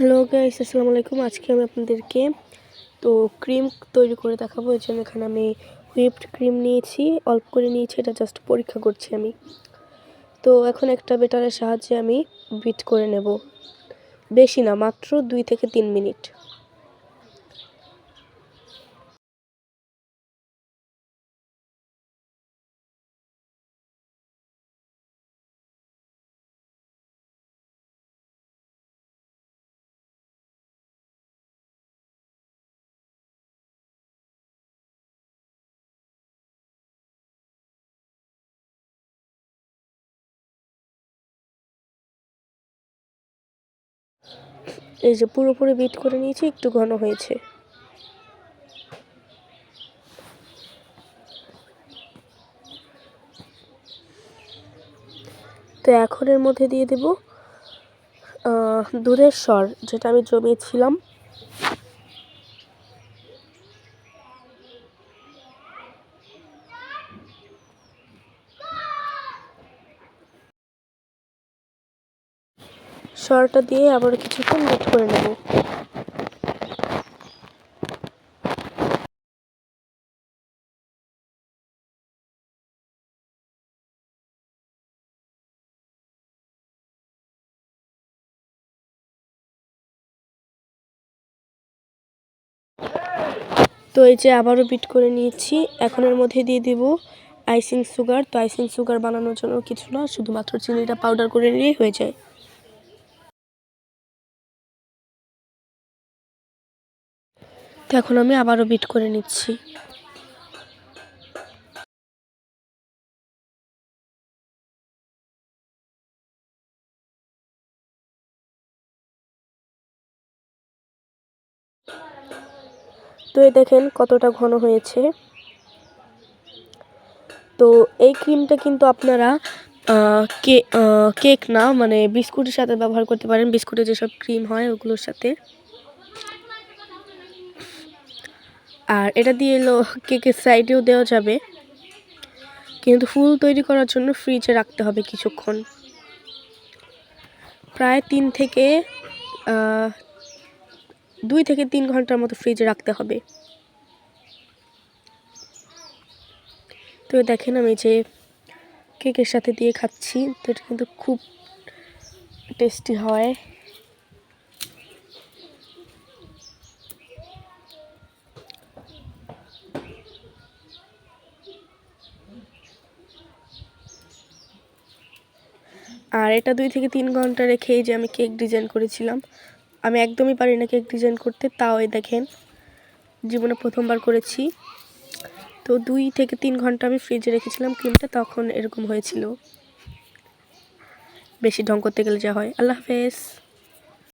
Hello guys আসসালামু আলাইকুম। আজকে আমি আপনাদেরকে তো ক্রিম তৈরি করে দেখাবো। এর জন্য এখানে আমি হুইপড ক্রিম নিয়েছি, অল্প করে নিয়েছি, এটা জাস্ট পরীক্ষা করছি আমি। তো এখন একটা বেটারের সাহায্যে আমি বিট করে নেব। বেশি না, মাত্র দুই থেকে তিন মিনিট। এই যে পুরোপুরি বিট করে নিয়েছি, একটু ঘন হয়েছে। তো এখন এর মধ্যে দিয়ে দেব দুধের স্বর, যেটা আমি জমিয়েছিলাম। সরটা দিয়ে আবার কিছুক্ষণ মিট করে নেব। তো এই যে আবারও বিট করে নিয়েছি। এখন এর মধ্যে দিয়ে দিব আইসিং সুগার। তো আইসিং সুগার বানানোর জন্য কিছু না, শুধুমাত্র চিনিটা পাউডার করে নিলেই হয়ে যায়। তো এখন আমি আবারও বিট করে নিচ্ছি। তো দেখেন কতটা ঘন হয়েছে। তো এই ক্রিমটা কিন্তু আপনারা কেক না মানে বিস্কুটের সাথে ব্যবহার করতে পারেন। বিস্কুটের যেসব ক্রিম হয় ওগুলোর সাথে। আর এটা দিয়ে এলো কেকের সাইডেও দেওয়া যাবে। কিন্তু ফুল তৈরি করার জন্য ফ্রিজে রাখতে হবে কিছুক্ষণ। প্রায় তিন থেকে দুই থেকে তিন ঘণ্টার মতো ফ্রিজে রাখতে হবে। তো দেখেন আমি যে কেকের সাথে দিয়ে খাচ্ছি, তো এটা কিন্তু খুব টেস্টি হয়। আর এটা দুই থেকে তিন ঘণ্টা রেখে যে আমি কেক ডিজাইন করেছিলাম। আমি একদমই পারি না কেক ডিজাইন করতে, তাও এই দেখেন, জীবনে প্রথমবার করেছি। তো দুই থেকে তিন ঘণ্টা আমি ফ্রিজে রেখেছিলাম, ক্রিমটা তখন এরকম হয়েছিল। বেশি ঢং করতে গেলে যা হয়। আল্লাহ হাফেজ।